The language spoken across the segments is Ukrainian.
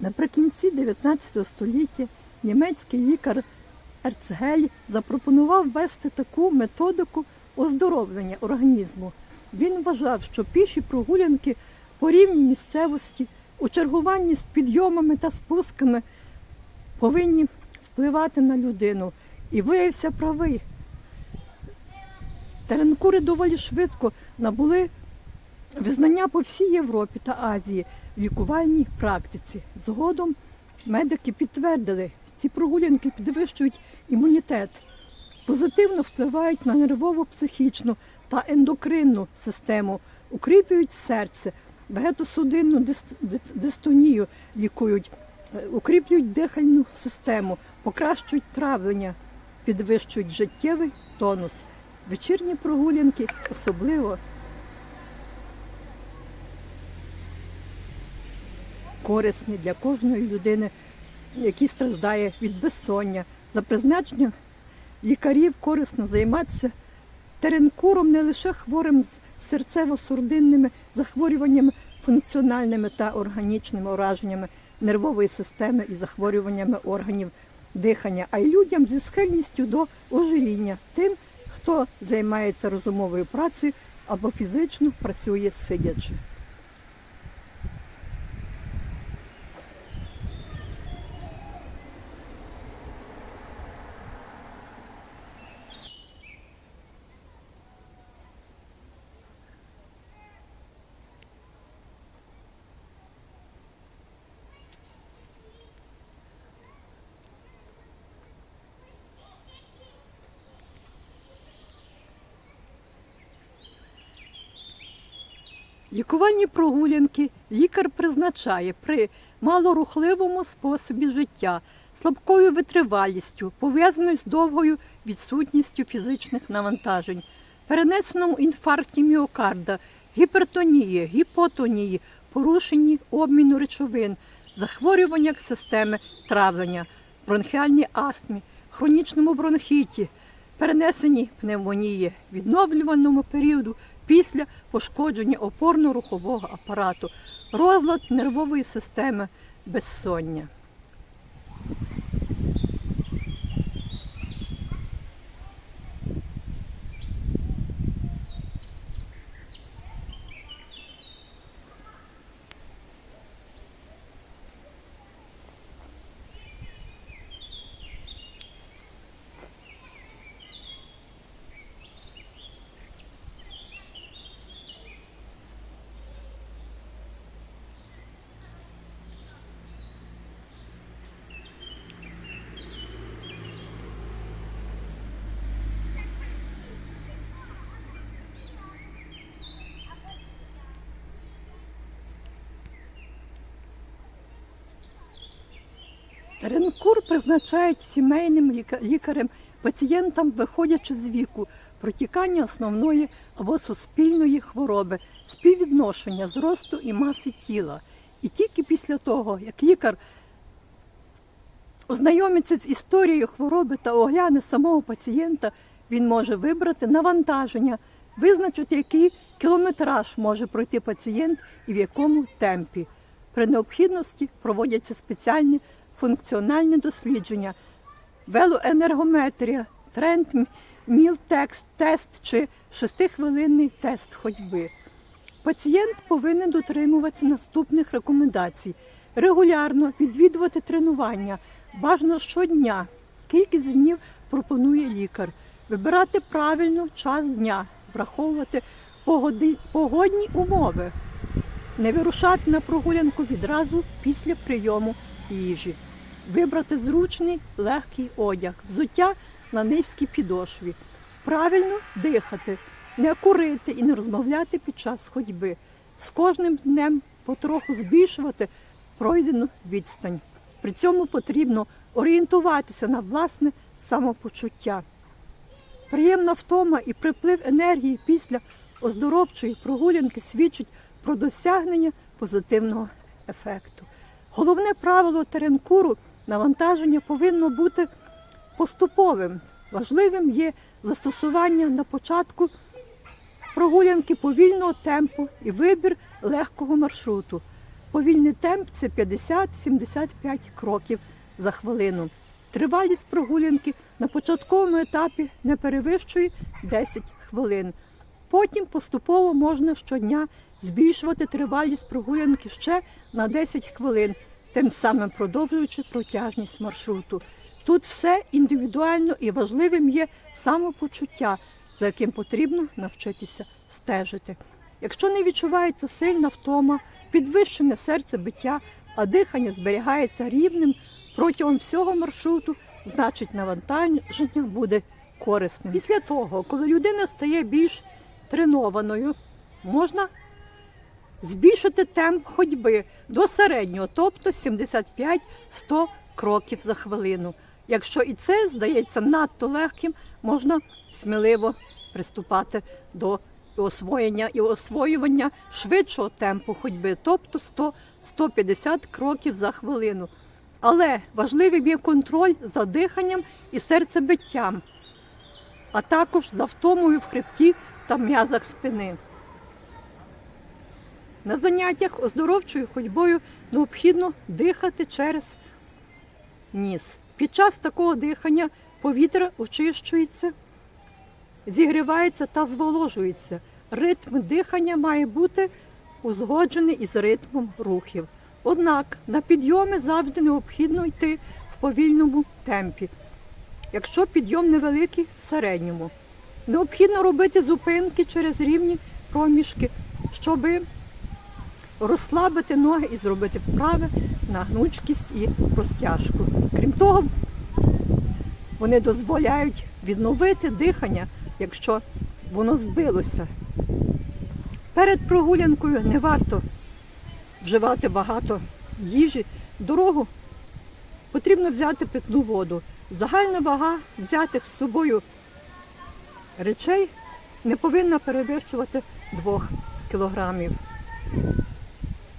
Наприкінці 19 століття німецький лікар Ерцгель запропонував ввести таку методику оздоровлення організму. Він вважав, що піші прогулянки по рівній місцевості у чергуванні з підйомами та спусками повинні впливати на людину. І виявився правий. Теренкури доволі швидко набули визнання по всій Європі та Азії лікувальній практиці. Згодом медики підтвердили, ці прогулянки підвищують імунітет, позитивно впливають на нервово-психічну та ендокринну систему, укріплюють серце, вегетосудинну дис- дистонію лікують, е, укріплюють дихальну систему, покращують травлення, підвищують життєвий тонус. Вечірні прогулянки особливо корисні для кожної людини, які страждає від безсоння. За призначенням лікарів корисно займатися теренкуром не лише хворим з серцево-судинними захворюваннями, функціональними та органічними ураженнями нервової системи і захворюваннями органів дихання, а й людям зі схильністю до ожиріння, тим, хто займається розумовою працею або фізично працює сидячи. Лікувальні прогулянки лікар призначає при малорухливому способі життя, слабкою витривалістю, пов'язаною з довгою відсутністю фізичних навантажень, перенесеному інфаркті міокарда, гіпертонії, гіпотонії, порушенні обміну речовин, захворюваннях системи травлення, бронхіальній астмі, хронічному бронхіті, перенесенні пневмонії, відновлюваному періоду після пошкодження опорно-рухового апарату, розлад нервової системи, безсоння. Ренкур призначають сімейним лікарем пацієнтам, виходячи з віку, протікання основної або суспільної хвороби, співвідношення зросту і маси тіла. І тільки після того, як лікар ознайомиться з історією хвороби та огляне самого пацієнта, він може вибрати навантаження, визначити, який кілометраж може пройти пацієнт і в якому темпі. При необхідності проводяться спеціальні функціональні дослідження, велоенергометрія, тренд, міл-текст, тест чи шестихвилинний тест ходьби. Пацієнт повинен дотримуватися наступних рекомендацій: регулярно відвідувати тренування, бажано щодня. Кількість днів пропонує лікар. Вибирати правильно час дня, враховувати погодні умови, не вирушати на прогулянку відразу після прийому їжі, вибрати зручний легкий одяг, взуття на низькій підошві, правильно дихати, не курити і не розмовляти під час ходьби. З кожним днем потроху збільшувати пройдену відстань. При цьому потрібно орієнтуватися на власне самопочуття. Приємна втома і приплив енергії після оздоровчої прогулянки свідчить про досягнення позитивного ефекту. Головне правило теренкуру навантаження повинно бути поступовим. Важливим є застосування на початку прогулянки повільного темпу і вибір легкого маршруту. Повільний темп це 50-75 кроків за хвилину. Тривалість прогулянки на початковому етапі не перевищує 10 хвилин. Потім поступово можна щодня збільшувати тривалість прогулянки ще на 10 хвилин, тим самим продовжуючи протяжність маршруту. Тут все індивідуально і важливим є самопочуття, за яким потрібно навчитися стежити. Якщо не відчувається сильна втома, підвищене серцебиття, а дихання зберігається рівним протягом всього маршруту, значить навантаження буде корисним. Після того, коли людина стає більш тренованою, можна збільшити темп ходьби до середнього, тобто 75-100 кроків за хвилину. Якщо і це здається надто легким, можна сміливо приступати до освоєння і освоювання швидшого темпу ходьби, тобто 100-150 кроків за хвилину. Але важливим є контроль за диханням і серцебиттям, а також за втомою в хребті та м'язах спини. На заняттях оздоровчою ходьбою необхідно дихати через ніс. Під час такого дихання повітря очищується, зігрівається та зволожується. Ритм дихання має бути узгоджений із ритмом рухів. Однак на підйоми завжди необхідно йти в повільному темпі. Якщо підйом невеликий в середньому. Необхідно робити зупинки через рівні проміжки, щоб розслабити ноги і зробити вправи на гнучкість і розтяжку. Крім того, вони дозволяють відновити дихання, якщо воно збилося. Перед прогулянкою не варто вживати багато їжі. Дорогу потрібно взяти питну воду. Загальна вага взятих з собою речей не повинна перевищувати 2 кілограмів.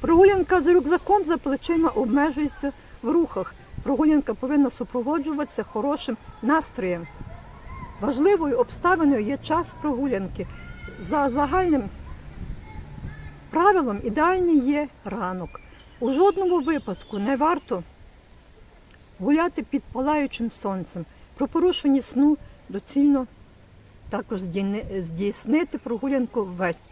Прогулянка з рюкзаком за плечима обмежується в рухах. Прогулянка повинна супроводжуватися хорошим настроєм. Важливою обставиною є час прогулянки. За загальним правилом ідеальний є ранок. У жодному випадку не варто гуляти під палаючим сонцем. Про порушення сну доцільно також здійснити прогулянку ввечері.